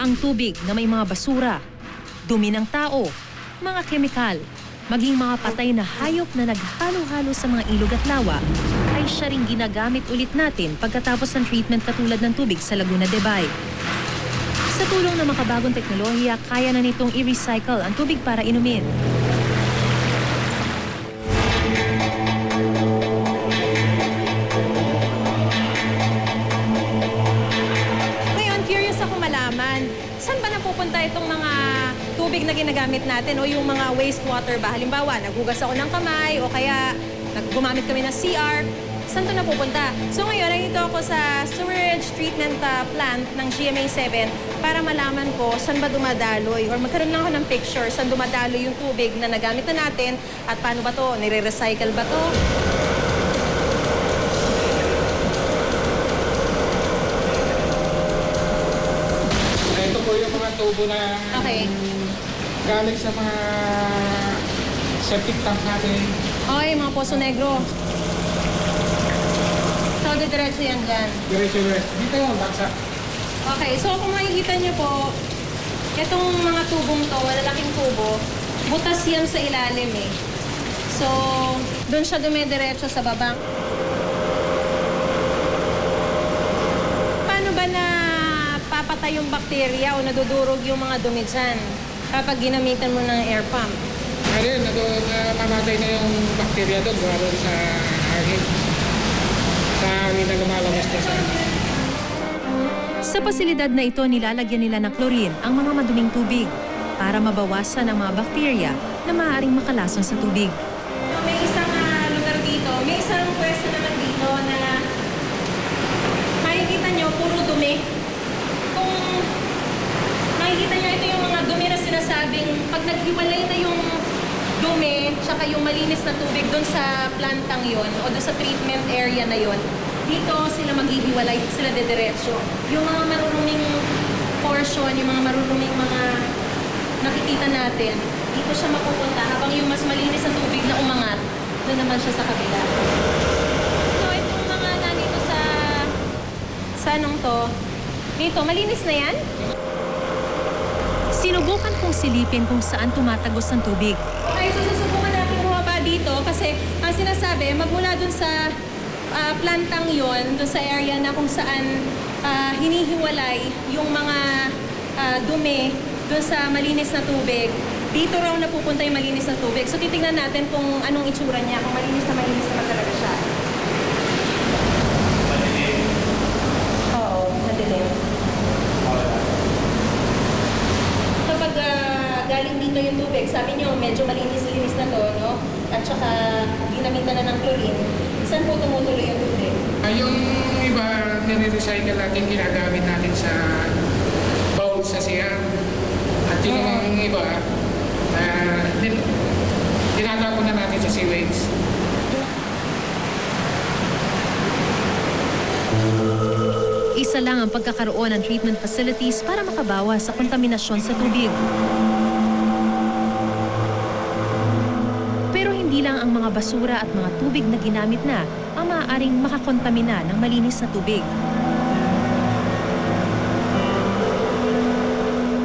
Ang tubig na may mga basura, dumi ng tao, mga kemikal, maging mga patay na hayop na naghalo-halo sa mga ilog at lawa ay siya ring ginagamit ulit natin pagkatapos ng treatment katulad ng tubig sa Laguna de Bay. Sa tulong ng makabagong teknolohiya, kaya na nitong i-recycle ang tubig para inumin. Malaman, saan ba napupunta itong mga tubig na ginagamit natin o yung mga wastewater ba? Halimbawa, naghugas ako ng kamay o kaya naggumamit kami ng CR. Saan to napupunta? So ngayon, nandito ako sa sewage treatment uh, plant ng GMA7 para malaman ko saan ba dumadaloy or magkaroon lang ako ng picture saan dumadaloy yung tubig na nagamit na natin at paano ba to? Nire-recycle ba to? Tubo na Okay. galing sa mga septic tank natin. Okay, mga Poso Negro. So, diretso yan dyan. Diretso west. Dito yung baksa. Okay, so kung makikita niyo po, itong mga tubong to, malalaking tubo, butas yan sa ilalim eh. So, doon siya dumidiretso sa baba. Paano ba na papatay yung bakterya o nadudurog yung mga dumi dyan kapag ginamitan mo ng air pump? Ano yun, nado- namamatay na yung bakterya doon gawa sa hangin. Sa hangin na lumalabas na sa Sa pasilidad na ito, nilalagyan nila ng chlorine ang mga maduming tubig para mabawasan ang mga bakterya na maaaring makalason sa tubig. May isang ah, lugar dito, may isang pwesto naman dito na makikita nyo, puro dumi. Kung makikita nyo, ito yung mga dumi na sinasabing, pag naghiwalay na yung dumi, tsaka yung malinis na tubig doon sa plantang yon o doon sa treatment area na yon, dito sila maghihiwalay, sila dediretso. Yung mga maruruming portion, yung mga maruruming mga nakikita natin, dito siya mapupunta habang yung mas malinis na tubig na umangat, doon naman siya sa kabila. So, itong mga nandito sa sa to, dito, malinis na yan? Sinubukan kong silipin kung saan tumatagos ang tubig. Okay, so susubukan natin bumaba dito kasi ang sinasabi, magmula dun sa ah, plantang yon, dun sa area na kung saan ah, hinihiwalay yung mga ah, dumi dun sa malinis na tubig, dito raw napupunta yung malinis na tubig. So titingnan natin kung anong itsura niya, kung malinis na malinis na talaga siya. Oo, madilim. Kapag ah, galing dito yung tubig, sabi niyo medyo malinis-linis na to, no? At saka ginamitan na ng chlorine. Saan po tumutuloy yung tubig? Ah, yung iba, nire-recycle natin, ginagamit natin sa bowl sa siya. At yung iba, uh, tinatapon na natin sa sewage. Isa lang ang pagkakaroon ng treatment facilities para makabawas sa kontaminasyon sa tubig. Hindi lang ang mga basura at mga tubig na ginamit na ang maaaring makakontamina ng malinis na tubig.